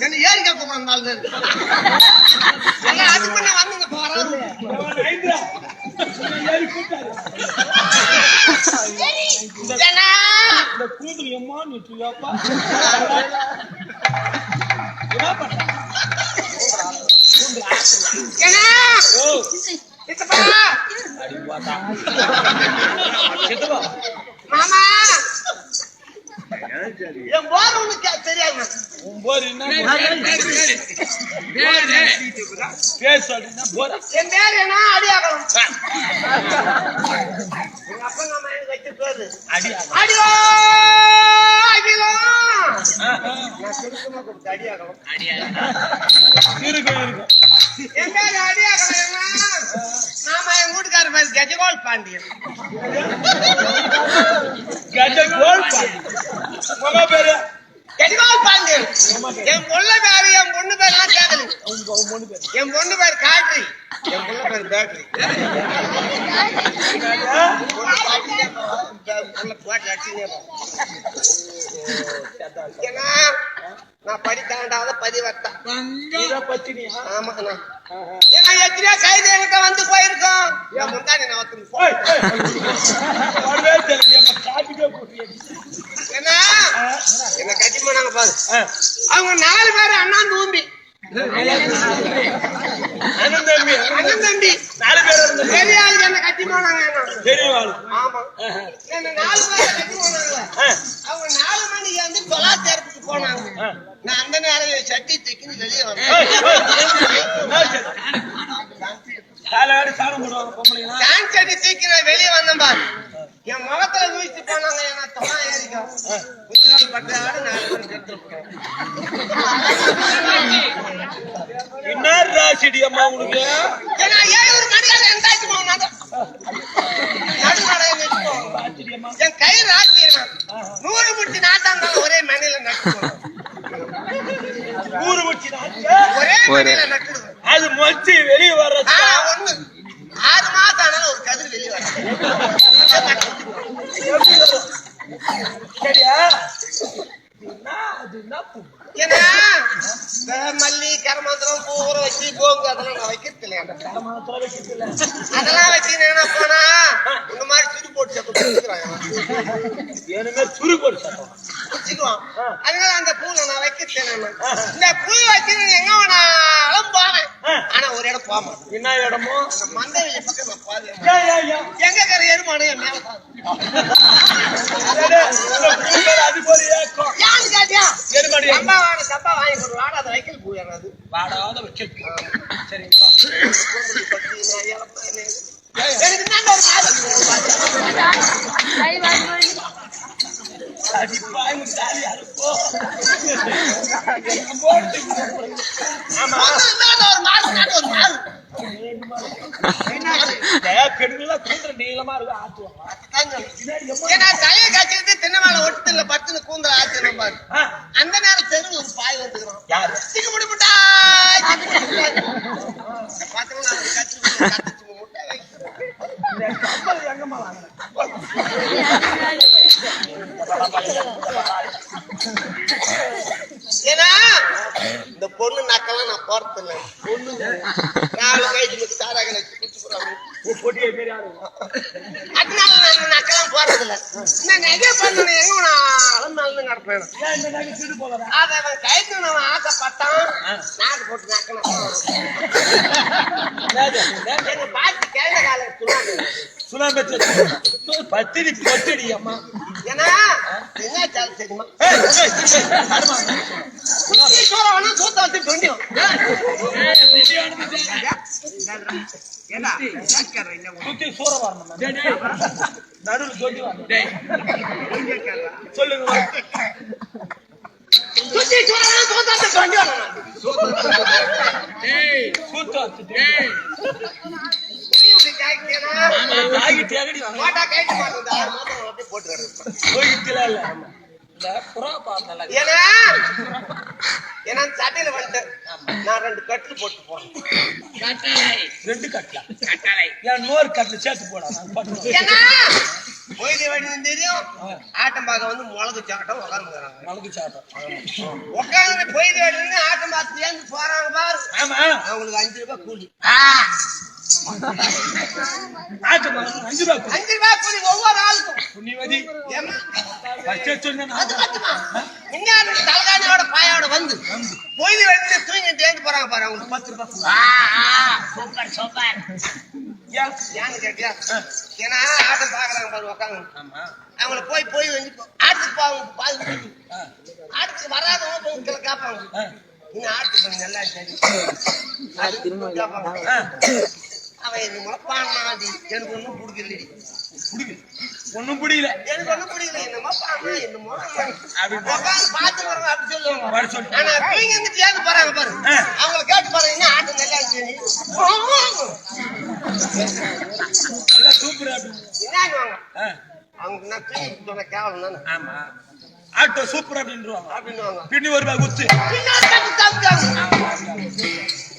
என்ன ஏறி கேட்க போறோம் நாலு பேர் எல்லாம் அது பண்ண வந்துங்க போறாரு ஏறி கூட்டாரு இந்த கூந்தல் எம்மா நிட்டுயாப்பா என்ன பண்ண ஏன்னா? ஓ சித்தப்பா! அடி வாடா சித்தப்பா மாமா என் போர் உனக்கு தெரியாது உன் போர் என்ன? பேர் சொல்றீங்கன்னா போரா என் பேர் என்ன? அடியாகலம் அப்பா அம்மா எனக்கு வச்ச பேரு அடி அடியோ அடியோ. நான் சுருக்கமா கொடுத்த அடியாகலம் இருக்கும் இருக்கும் என் பேர் அடியாகலம் என்ன? நாம என் வீட்டுக்கார பேர் கஜகோல் பாண்டியன். பேரு? கஜகோல் பாண்டியன் என் பொண்ணு பேரு என் பொண்ணு பேர் நான் கேட்கல உங்க உன் பொண்ணு பேரு. என் பொண்ணு பேர் காட்ரி. என் பொண்ணு பேர் பேட்டரி நான் இத பத்தினியா ஆமா. ஏன்னா எத்தனையோ கைது என்கிட்ட வந்து போயிருக்கோம். என் முந்தாடி நான் அவங்க நாலு பேர் அண்ணா தூம்பி அண்ணன் தம்பி. அண்ணன் தம்பி. நாலு பேர் இருந்த பெரிய ஆளுங்க என்ன கட்டி போனாங்க ஆமா. என்ன நாலு பேர் கட்டி போனாங்களே அவங்க நாலு மணிக்கு வந்து தொலாத்தேரத்துக்கு போனாங்க. நான் அந்த நேரம் சட்டி தைக்கின்னு வெளியே வந்தேன். சட்டி தூக்கி நான் வெளியே வந்தேன் பாரு என் முகத்துல வீழ்ச்சி போனாங்க ஏன்னா தொலை ஏறிக்கும் புத்தகம் பட்ட ஆடு நாலு மணிக்கு எடுத்துருக்கேன் என்ன ராசிடி அம்மா உனக்கு? என் கை ராசி நூறு முட்டி நாட்டாந்தாலும் ஒரே நட்டு ஊரு வச்சு ஒரே அது மொச்சி வெளியே வர்ற ஆ, ஒண்ணு. ஆறு மாசம் ஆனாலும் ஒரு கதிர் வெளியே வரும் சரியா என்ன அது என்ன பூ? ஏன்னா இந்த மல்லி கரமாந்திரம் பூர வச்சு போங்கு. அதெல்லாம் நான் வைக்கிறது இல்ல. அதெல்லாம் வச்சு என்ன போனா இந்த மாதிரி போட்டு சுரு சத்தம். அதனால அந்த பூல நான் வைக்கிறது இந்த பூ வச்சு எங்க வேணாலும் போவேன். ஆனா போக மாட்டேன் என்ன மந்தவெளி. எங்க கரை எருமானு என் மேல மேல அது போல ஏக்கம். யாரு கேட்டியா? எருமாடி டப்பா வாங்க கொடு. வாடா அதை வைக்கல் பூ எனக்கு அது வாடாத வைக்க சரி கோம்புடி பத்தி நான் இழப்பேன் எனக்கு ஒரு அந்த நேரம் தெருவில் பாய் வந்துக்கிறோம் யாரு சிக்க முடி பாத்தீங்கன்னா ஏன்னா இந்த பொண்ணு நக்கெல்லாம் நான் போறது இல்லை பொண்ணு நாலு கைக்கு சாராக குடிச்சு அதனால நான் நக்கெல்லாம் போறது இல்லை நான் நகை பண்ணணும் எங்க நான் நல்லது நடப்பேன் அதை அவன் ஆசைப்பட்டான் போட்டு நக்கணும் எங்க பாட்டி சுனாமி பத்திரி பத்திரி அம்மா. ஏன்னா என்ன சால் தெரியுமா? ஏய், ஏய், ஏய், அருமா. குச்சி சோற வேணா சூத்த வச்சு தொண்டியும் ஏடா கேட்கறேன் என்ன சுத்தி சூற வரணும் நடுவில் சொல்லி வரணும் சொல்லுங்க. சூத்த வச்சு தொண்டியும் சூத்து வச்சுட்டு போட்டா கைட்டு மாட்டேன் ஆறு மாதம் அப்படியே போட்டு கிடக்கு போயிட்டுல இல்ல. இந்த புறா பார்த்தல ஏன்னா சட்டையில வந்துட்டேன் நான் ரெண்டு கட்டில் போட்டு போறேன். ரெண்டு கட்டலாம் என் நூறு கட்டில சேர்த்து போடா நான் பண்ணுவேன் ஏன்னா பொய்தி வடின்னு தெரியும். ஆட்டம் பார்க்க வந்து மிளகு சாட்டம் உட்காந்துக்கிறாங்க மலக்கு சாட்டம் உட்காந்து பொய்தி வடின்னு ஆட்டம் பார்த்து சேர்ந்து போறாங்க பாரு. ஆமா. அவங்களுக்கு அஞ்சு ரூபாய் கூலி. அஞ்சு ரூபாய் கூலி ஒவ்வொரு ஆளுக்கும் புண்ணியவதி தலகாணியோட பாயோட வந்து பொய்தி வந்து தூங்கி தேர்ந்து போறாங்க பாரு அவங்க பத்து ரூபாய் சூப்பர் சூப்பர் ஏன்னு கேட்டியா ஏன்னா ஆட்டம் பாக்குறாங்க பாரு உட்காந்து ஆமா அவங்கள போய் போய் வந்து ஆட்டுக்கு பால் ஆட்டுக்கு வராதவங்க காப்பாங்க நீங்க ஆட்டு பண்ணி நல்லா சரி இது முளப்பானா அது. எனக்கு ஒன்றும் பிடிக்கல புடிக்கல. ஒண்ணும் புரியல எனக்கு ஒன்றும் பிடிக்கல. என்னமோ பானா என்னமோ. அப்படி பார்த்து வரவங்க அப்படி சொல்லுவாங்க. வர சொல்லு. ஆனா பிள்ளைங்க வந்து சேர்ந்து போறாங்க பாரு. அவங்கள கேட்டு பாருங்க என்ன ஆட்டு நல்லா சரி நல்லா சூப்பர் அவங்க நான் சொன்ன கேவலம் தானே. ஆமா. ஆட்டோ சூப்பர் அப்படின்றாங்க அப்படின்னுவாங்க. பின்னி ஒரு ரூபாய் குத்து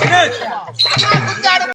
Finish!